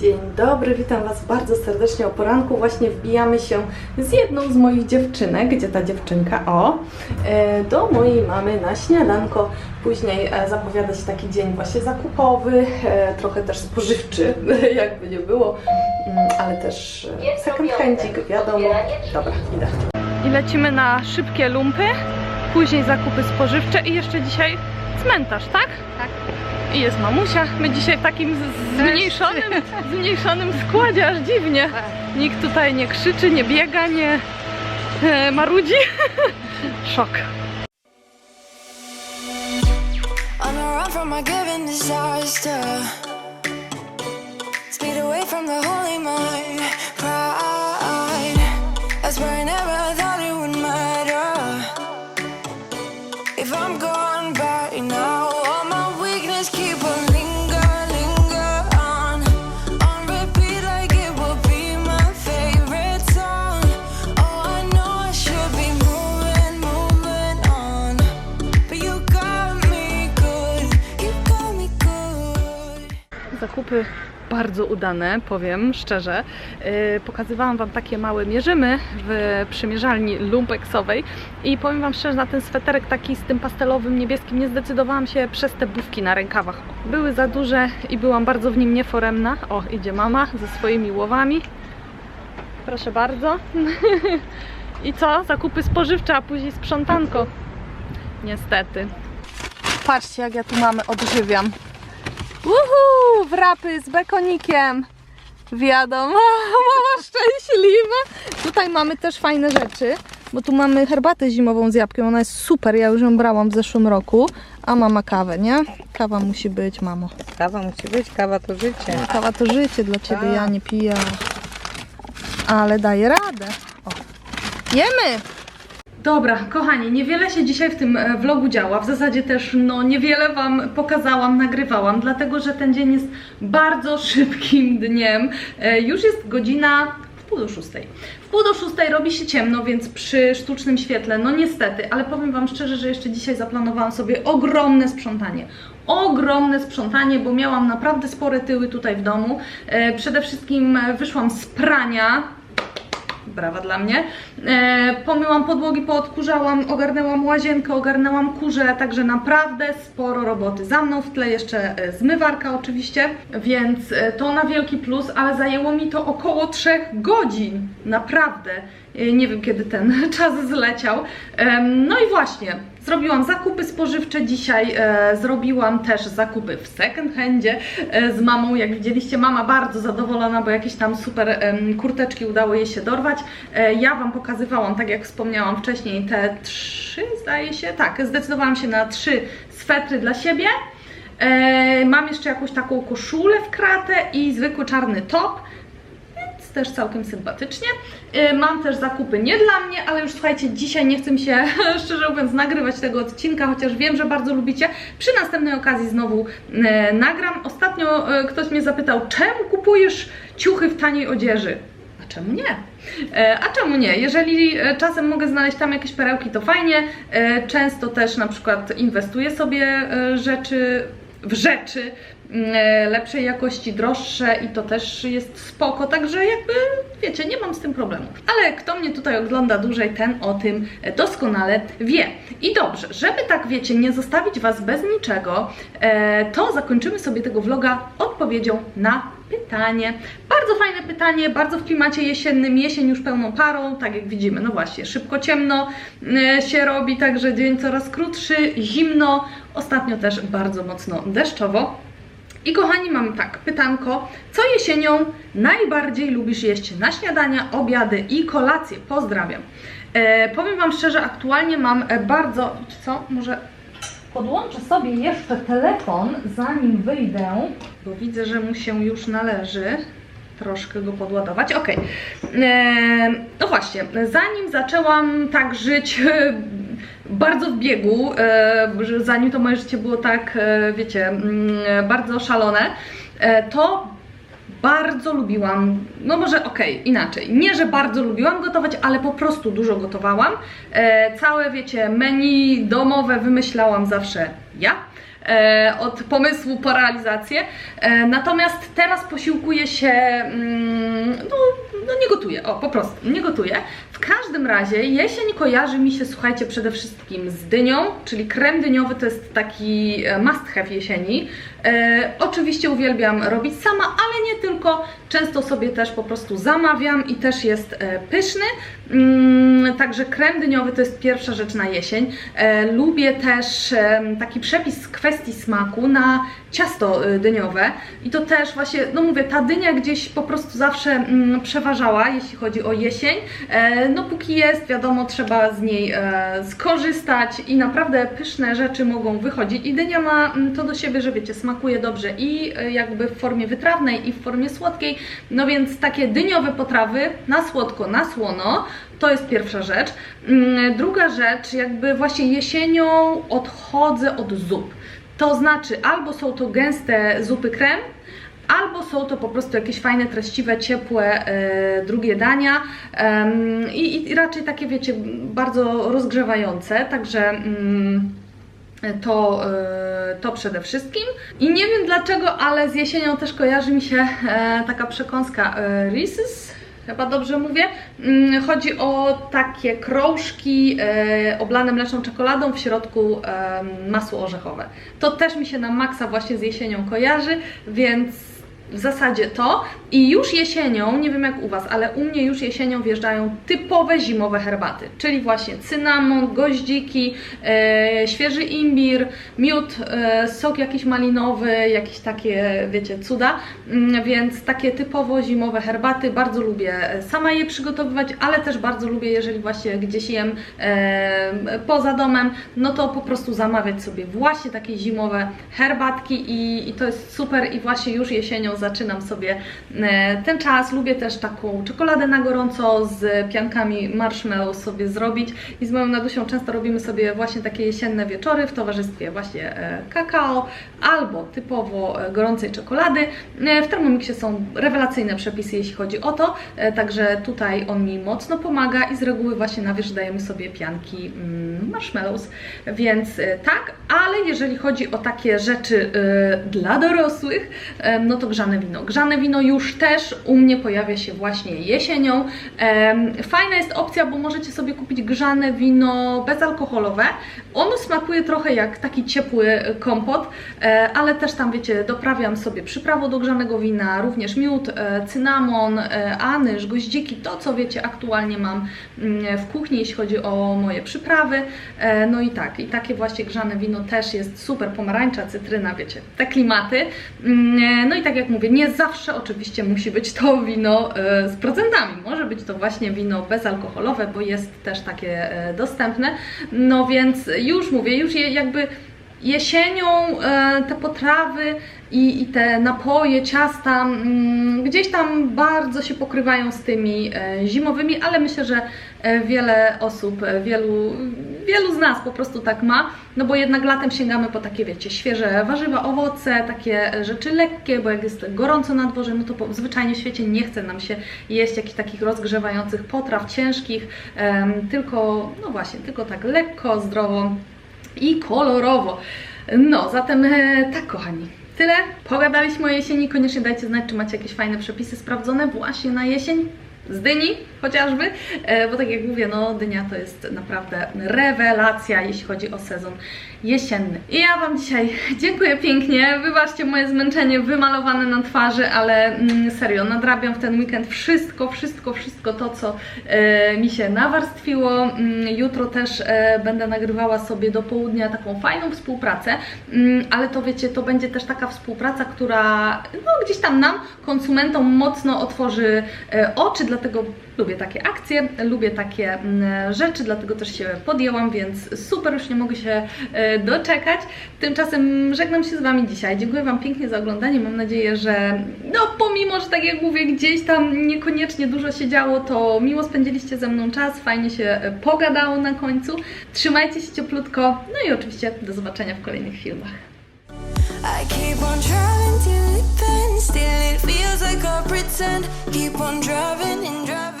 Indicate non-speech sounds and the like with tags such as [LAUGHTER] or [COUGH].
Dzień dobry, witam Was bardzo serdecznie o poranku. Właśnie wbijamy się z jedną z moich dziewczynek, gdzie ta dziewczynka, o, e, do mojej mamy na śniadanko. Później e, zapowiada się taki dzień właśnie zakupowy, e, trochę też spożywczy, [LAUGHS] jakby nie było, Mm, ale też second handzik, wiadomo. Dobra, idę. I lecimy na szybkie lumpy, później zakupy spożywcze i jeszcze dzisiaj cmentarz, tak? Tak. I jest mamusia. My dzisiaj w takim zmniejszonym, [LAUGHS] zmniejszonym składzie, aż dziwnie. Nikt tutaj nie krzyczy, nie biega, nie e, marudzi. [LAUGHS] Szok. Speed away from the holy mind. Zakupy bardzo udane, powiem szczerze. Yy, pokazywałam Wam takie małe mierzymy w przymierzalni lumpeksowej i powiem Wam szczerze, na ten sweterek taki z tym pastelowym niebieskim nie zdecydowałam się przez te bufki na rękawach. Były za duże i byłam bardzo w nim nieforemna. O, idzie mama ze swoimi łowami. Proszę bardzo. [LAUGHS] I co? Zakupy spożywcze, a później sprzątanko. Niestety. Patrzcie, jak ja tu mamy odżywiam. Uhu, wrapy z bekonikiem. Wiadomo, [LAUGHS] mama szczęśliwa. Tutaj mamy też fajne rzeczy, bo tu mamy herbatę zimową z jabłkiem. Ona jest super, ja już ją brałam w zeszłym roku. A mama kawę, nie? Kawa musi być, mamo. Kawa musi być, kawa to życie. Kawa to życie dla ciebie, Tak. ja nie piję. Ale daję radę. O. Jemy! Dobra, kochani, niewiele się dzisiaj w tym e, vlogu działa. W zasadzie też no niewiele Wam pokazałam, nagrywałam, dlatego że ten dzień jest bardzo [LAUGHS] szybkim dniem. E, Już jest godzina pół do szóstej. W pół do szóstej robi się ciemno, więc przy sztucznym świetle, no niestety, ale powiem Wam szczerze, że jeszcze dzisiaj zaplanowałam sobie ogromne sprzątanie. Ogromne sprzątanie, bo miałam naprawdę spore tyły tutaj w domu. E, Przede wszystkim wyszłam z prania, brawa dla mnie. E, pomyłam podłogi, poodkurzałam, ogarnęłam łazienkę, ogarnęłam kurze, także naprawdę sporo roboty. Za mną w tle jeszcze e, zmywarka oczywiście, więc e, to na wielki plus, ale zajęło mi to około 3 godzin. Naprawdę. E, nie wiem kiedy ten [LAUGHS] czas zleciał. No i właśnie, Zrobiłam zakupy spożywcze dzisiaj, e, zrobiłam też zakupy w second handzie e, z mamą. Jak widzieliście, mama bardzo zadowolona, bo jakieś tam super kurteczki udało jej się dorwać. Ja Wam pokazywałam, tak jak wspomniałam wcześniej, te trzy, zdaje się, tak, zdecydowałam się na trzy swetry dla siebie. Mam jeszcze jakąś taką koszulę w kratę i zwykły czarny top też całkiem sympatycznie. Y, Mam też zakupy nie dla mnie, ale już słuchajcie, dzisiaj nie chcę mi się, [LAUGHS] szczerze mówiąc, nagrywać tego odcinka, chociaż wiem, że bardzo lubicie. Przy następnej okazji znowu e, nagram. Ostatnio e, ktoś mnie zapytał, czemu kupujesz ciuchy w taniej odzieży? A czemu nie? A czemu nie? Jeżeli czasem mogę znaleźć tam jakieś perełki, to fajnie. Często też na przykład inwestuję sobie rzeczy w rzeczy mm, lepszej jakości, droższe i to też jest spoko, także jakby wiecie, nie mam z tym problemu. Ale kto mnie tutaj ogląda dłużej, ten o tym doskonale wie. I dobrze, żeby tak wiecie, nie zostawić Was bez niczego, e, to zakończymy sobie tego vloga odpowiedzią na pytanie. Bardzo fajne pytanie, bardzo w klimacie jesiennym, jesień już pełną parą, tak jak widzimy, no właśnie, szybko ciemno e, się robi, także dzień coraz krótszy, zimno, ostatnio też bardzo mocno deszczowo. I kochani, mamy tak, pytanko, co jesienią najbardziej lubisz jeść na śniadania, obiady i kolacje? Pozdrawiam. E, powiem Wam szczerze, aktualnie mam bardzo, co, może podłączę sobie jeszcze telefon, zanim wyjdę, bo widzę, że mu się już należy troszkę go podładować. Ok. No właśnie, zanim zaczęłam tak żyć e, bardzo w biegu, e, zanim to moje życie było tak, e, wiecie, mm, bardzo szalone, e, to bardzo lubiłam, no może okej, inaczej, nie, że bardzo lubiłam gotować, ale po prostu dużo gotowałam. E, całe, wiecie, menu domowe wymyślałam zawsze ja. e, od pomysłu po realizację. E, natomiast teraz posiłkuję się, mm, no, no nie gotuję, o po prostu, nie gotuję. W każdym razie jesień kojarzy mi się, słuchajcie, przede wszystkim z dynią, czyli krem dyniowy to jest taki e, must have jesieni. E, oczywiście uwielbiam robić sama, ale nie tylko. Często sobie też po prostu zamawiam i też jest e, pyszny. Mm, także krem dyniowy to jest pierwsza rzecz na jesień. E, lubię też taki przepis z kwestii smaku na ciasto e, dyniowe i to też właśnie, no mówię, ta dynia gdzieś po prostu zawsze mm, przeważała, jeśli chodzi o jesień. E, no póki jest, wiadomo, trzeba z niej skorzystać i naprawdę pyszne rzeczy mogą wychodzić i dynia ma mm, to do siebie, że wiecie, smakuje dobrze i jakby w formie wytrawnej i w formie słodkiej, no więc takie dyniowe potrawy na słodko, na słono, to jest pierwsza rzecz. Mm, Druga rzecz, jakby właśnie jesienią odchodzę od zup. To znaczy, albo są to gęste zupy krem, albo są to po prostu jakieś fajne, treściwe, ciepłe e, drugie dania Em, i, i raczej takie, wiecie, bardzo rozgrzewające, także. Mm, to, e, to przede wszystkim. I nie wiem dlaczego, ale z jesienią też kojarzy mi się e, taka przekąska e, Reese's. Chyba dobrze mówię. Mm, Chodzi o takie krążki e, oblane mleczną czekoladą, w środku e, masło orzechowe. To też mi się na maksa właśnie z jesienią kojarzy, więc w zasadzie to. I już jesienią, nie wiem jak u Was, ale u mnie już jesienią wjeżdżają typowe zimowe herbaty, czyli właśnie cynamon, goździki, e, świeży imbir, miód, e, sok jakiś malinowy, jakieś takie, wiecie, cuda. Mm, Więc takie typowo zimowe herbaty bardzo lubię e, sama je przygotowywać, ale też bardzo lubię, jeżeli właśnie gdzieś jem e, poza domem, no to po prostu zamawiać sobie właśnie takie zimowe herbatki i, i to jest super i właśnie już jesienią zaczynam sobie e, ten czas. Lubię też taką czekoladę na gorąco z piankami marshmallow sobie zrobić i z moją Nadusią często robimy sobie właśnie takie jesienne wieczory w towarzystwie właśnie e, kakao albo typowo e, gorącej czekolady. W Thermomixie są rewelacyjne przepisy, jeśli chodzi o to, także tutaj on mi mocno pomaga i z reguły właśnie na wierzch dajemy sobie pianki mm, marshmallows, więc tak, ale jeżeli chodzi o takie rzeczy dla dorosłych, no to grzane wino. Grzane wino już też u mnie pojawia się właśnie jesienią. Fajna jest opcja, bo możecie sobie kupić grzane wino bezalkoholowe. Ono smakuje trochę jak taki ciepły kompot, e, ale też tam wiecie, doprawiam sobie przyprawo do grzanego wina, również miód, e, cynamon, e, anyż, goździki, to co wiecie aktualnie mam mm, w kuchni, jeśli chodzi o moje przyprawy. No i tak, i takie właśnie grzane wino też jest super, pomarańcza, cytryna, wiecie, te klimaty. Mm, No i tak jak mówię, nie zawsze oczywiście musi być to wino e, z procentami. Może być to właśnie wino bezalkoholowe, bo jest też takie e, dostępne. No więc już mówię, już jakby jesienią e, te potrawy i, te napoje, ciasta mm, gdzieś tam bardzo się pokrywają z tymi e, zimowymi, ale myślę, że e, wiele osób, wielu, wielu z nas po prostu tak ma, no bo jednak latem sięgamy po takie, wiecie, świeże warzywa, owoce, takie rzeczy lekkie, bo jak jest gorąco na dworze, no to po, zwyczajnie w świecie nie chce nam się jeść jakichś takich rozgrzewających potraw ciężkich, tylko, no właśnie, tylko tak lekko, zdrowo i kolorowo. No, zatem e, tak, kochani. Tyle. Pogadaliśmy o jesieni. Koniecznie dajcie znać, czy macie jakieś fajne przepisy sprawdzone właśnie na jesień. Z dyni chociażby, e, bo tak jak mówię, no dynia to jest naprawdę rewelacja, jeśli chodzi o sezon jesienny. I ja Wam dzisiaj [LAUGHS] dziękuję pięknie. Wybaczcie moje zmęczenie wymalowane na twarzy, ale mm, serio, nadrabiam w ten weekend wszystko, wszystko, wszystko to, co e, mi się nawarstwiło. Mm, jutro też e, będę nagrywała sobie do południa taką fajną współpracę, mm, ale to wiecie, to będzie też taka współpraca, która no, gdzieś tam nam, konsumentom, mocno otworzy oczy, dlatego takie akcje, lubię takie mm, rzeczy, dlatego też się podjęłam, więc super, już nie mogę się e, doczekać. Tymczasem żegnam się z Wami dzisiaj. Dziękuję Wam pięknie za oglądanie. Mam nadzieję, że no pomimo, że tak jak mówię, gdzieś tam niekoniecznie dużo się działo, to miło spędziliście ze mną czas, fajnie się e, pogadało na końcu. Trzymajcie się cieplutko, no i oczywiście do zobaczenia w kolejnych filmach. I keep on till it bends. Still, it feels like pretend. Keep on driving and driving.